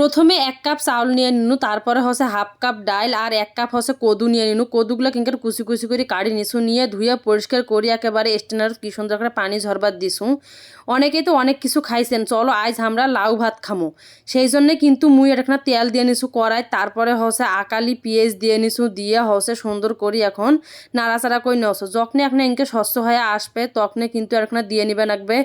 প্রথমে এক কাপ চাউল নিয়ে নিনু, তারপরে হচ্ছে হাফ কাপ ডাল আর এক কাপ হচ্ছে কদু নিয়ে নিনু। কদুগুলো কিংকার কুচি কুচি করে কাড়ি নিছু নিয়ে ধুয়ে পরিষ্কার করি, একেবারে স্টেনার কি সুন্দর করে পানি ঝরবার দিছু অনেকেই তো অনেক কিছু খাইছেন, চলো আজ আমরা লাউ ভাত খামো। সেই জন্যে কিন্তু মুই একটা তেল দিয়ে নিছু কড়াই, তারপরে হচ্ছে আকালি পেঁয়াজ দিয়ে নিছু দিয়ে হচ্ছে সুন্দর করি এখন নাড়াচাড়া করে নেওছো যখনই এখন এনকে শস্য হয়ে আসবে তখনই কিন্তু এখন দিয়ে নিবে লাগবে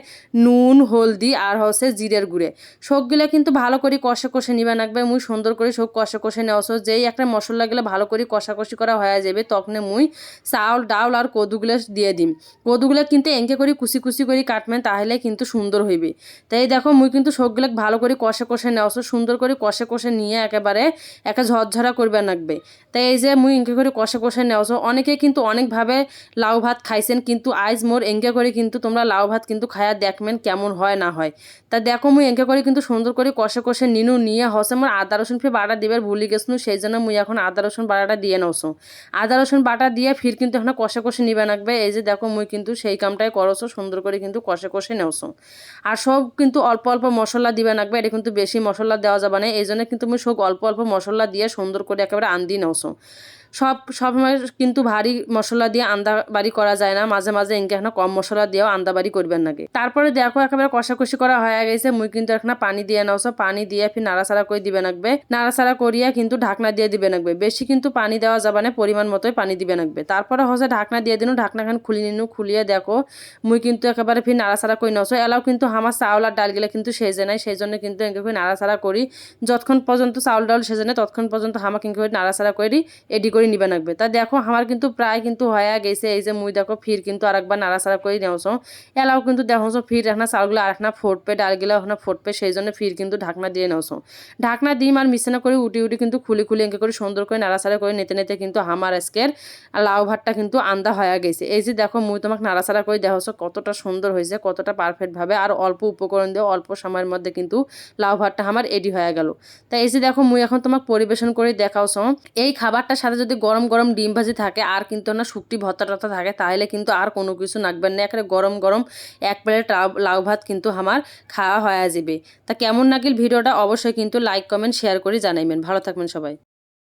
নুন, হলদি আর হচ্ছে জিরের গুঁড়ে। সবগুলো কিন্তু ভালো করে কষে কষে নিবে লাগবে মুই সুন্দর করে সব কষে কষে নেওছো যেই একটা মশলা গেলে ভালো করে কষাকষি করা হয়ে যাবে, তখন মুই চাউল ডাউল আর কদুগুলো দিয়ে দিম। কদুগুলো কিন্তু এঁকে করে কুচি কুচি করে কাটবেন, তাহলে কিন্তু সুন্দর হইবে। তাই দেখো, মুই কিন্তু সবগুলো ভালো করে কষে কষে নেওছো সুন্দর করে কষে কষে নিয়ে একেবারে একে ঝরঝরা করবে লাগবে তাই এই যে মুই এঁকে করে কষে কষে নেওছো অনেকে কিন্তু অনেকভাবে লাউ ভাত খাইছেন, কিন্তু আজ মোর এঁকে করে কিন্তু তোমরা লাউ ভাত কিন্তু খায়া দেখবেন কেমন হয় না হয়। তা দেখো, মুই এঁকে করে কিন্তু সুন্দর করে কষে কষে নিনু, নিয়ে হসে, মোর আদা রসুন ফির বাটা দিবার ভুলি গেছনু, সেই জন্য মুই এখন আদা রসুন বাটাটা দিয়ে নওছো আদা রসুন বাটা দিয়ে ফির কিন্তু এখন কষে কষে নিবে লাগবে এই যে দেখো মুই কিন্তু সেই কামটাই করছ সুন্দর করে কিন্তু কষে কষে নেওছো আর সব কিন্তু অল্প অল্প মশলা দিবে লাগবে এটা কিন্তু বেশি মশলা দেওয়া যাবে না, এই জন্য কিন্তু মুই সব অল্প অল্প মশলা দিয়ে সুন্দর করে একেবারে আন্দি নেওছো সব সবসময় কিন্তু ভারী মশলা দিয়ে আন্দা বাড়ি করা যায় না। মাঝে মাঝে এনকে এখন কম মশলা দিয়েও আন্দা বাড়ি করবেন নাকি? তারপরে দেখো, একেবারে কষাকষি করা হয়ে গেছে। মুই কিন্তু এখন পানি দিয়ে নাওছো পানি দিয়ে ফির নাড়াচাড়া করে দিবে লাগবে নাড়াচাড়া করিয়া কিন্তু ঢাকনা দিয়ে দিবে লাগবে বেশি কিন্তু পানি দেওয়া যাবে না, পরিমাণ মতোই পানি দিবে লাগবে তারপরে হচ্ছে ঢাকনা দিয়ে দিনু, ঢাকনাখান খুলি নিনু, খুলিয়ে দেখো, মুই কিন্তু একেবারে ফির নাড়াচাড়া করে নাওছো এলাও কিন্তু আমার চাউল আর ডাল গেলে কিন্তু সেজে নাই সেই জন্য কিন্তু এঁকে করে নাড়াচাড়া করি। যতক্ষণ পর্যন্ত চাউল ডাল সেজে নেয় ততক্ষণ পর্যন্ত আমাকে নাড়াচাড়া করি, এডি করে নিবে লাগবে তা দেখো, আমার কিন্তু প্রায় কিন্তু হয়ে গেছে। এই যে মুই দেখো, ফির কিন্তু আরেকবার নাড়াচাড়া করে নেওছো এলাও কিন্তু দেখো ফির এখন চাউলগুলো আরেকনা ফোটপে ডালগুলো এখন ফোটপে সেই জন্য ফির কিন্তু ঢাকনা দিয়ে নেওছো ঢাকনা দিম আর মিশানা করে উঠি উঠি কিন্তু খুলি খুলি এঁকে করে সুন্দর করে নাড়াচাড়া করে নিতে নিতে কিন্তু আমার আজকের লাউ ভাতটা কিন্তু আন্দা হয়ে গেছে। এই যে দেখো, মুই তোমাকে নাড়াচাড়া করে দেখো কতটা সুন্দর হয়েছে, কতটা পারফেক্টভাবে আর অল্প উপকরণ দিয়ে অল্প সময়ের মধ্যে কিন্তু লাউ ভাতটা আমার এডি হয়ে গেল। তাই এই যে দেখো, মুই এখন তোমাকে পরিবেশন করে দেখাওছো, এই খাবারটার সাথে যদি গরম গরম ডিম ভাজি থাকে, আর কিন্তু না শুকটি ভর্তা টত্তা থাকে, তাহলে কিন্তু আর কোনো কিছু নাকবেন না। এখানে গরম গরম এক প্লেট লাউ ভাত কিন্তু আমার খাওয়া হয়ে যাবে। তা কেমন নাকিল ভিডিওটা? অবশ্যই কিন্তু লাইক কমেন্ট শেয়ার করে জানাইবেন। ভালো থাকবেন সবাই।